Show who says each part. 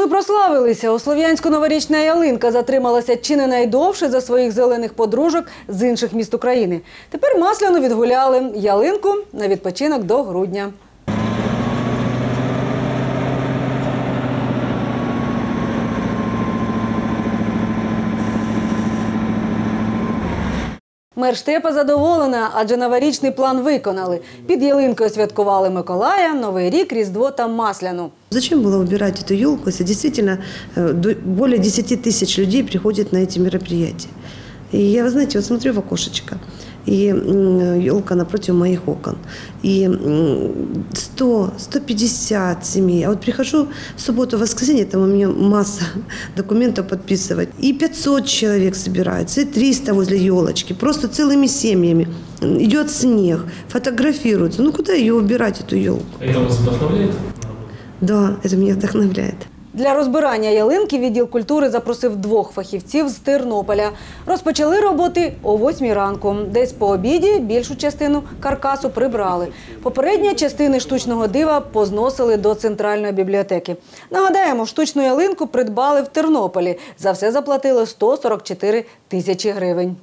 Speaker 1: Ми прославилися. У Слов'янську новорічна ялинка затрималася чи не найдовше за своїх зелених подружок з інших міст України. Тепер масляну відгуляли ялинку на відпочинок до грудня. Мер Штепа задоволена, адже новорічний план виконали. Під ялинкою святкували Миколая, Новий рік, Різдво та Масляну.
Speaker 2: Зачем было убирать эту елку, если действительно э, до- более 10 тысяч людей приходят на эти мероприятия? И я, вы знаете, вот смотрю в окошечко, и елка напротив моих окон. И м, 100, 150 семей. А вот прихожу в субботу, в воскресенье, там у меня масса документов подписывать. И 500 человек собираются, и 300 возле елочки. Просто целыми семьями. Идет снег, фотографируются. Ну куда ее убирать, эту елку?
Speaker 3: Это вас вдохновляет?
Speaker 2: Да, это меня вдохновляет.
Speaker 1: Для розбирання ялинки відділ культури запросив двох фахівців з Тернополя. Розпочали роботи о 8 ранку. Десь по обіді більшу частину каркасу прибрали. Попередні частини штучного дива позносили до центральної бібліотеки. Нагадаємо, штучну ялинку придбали в Тернополі. За все заплатили 144 тисячі гривень.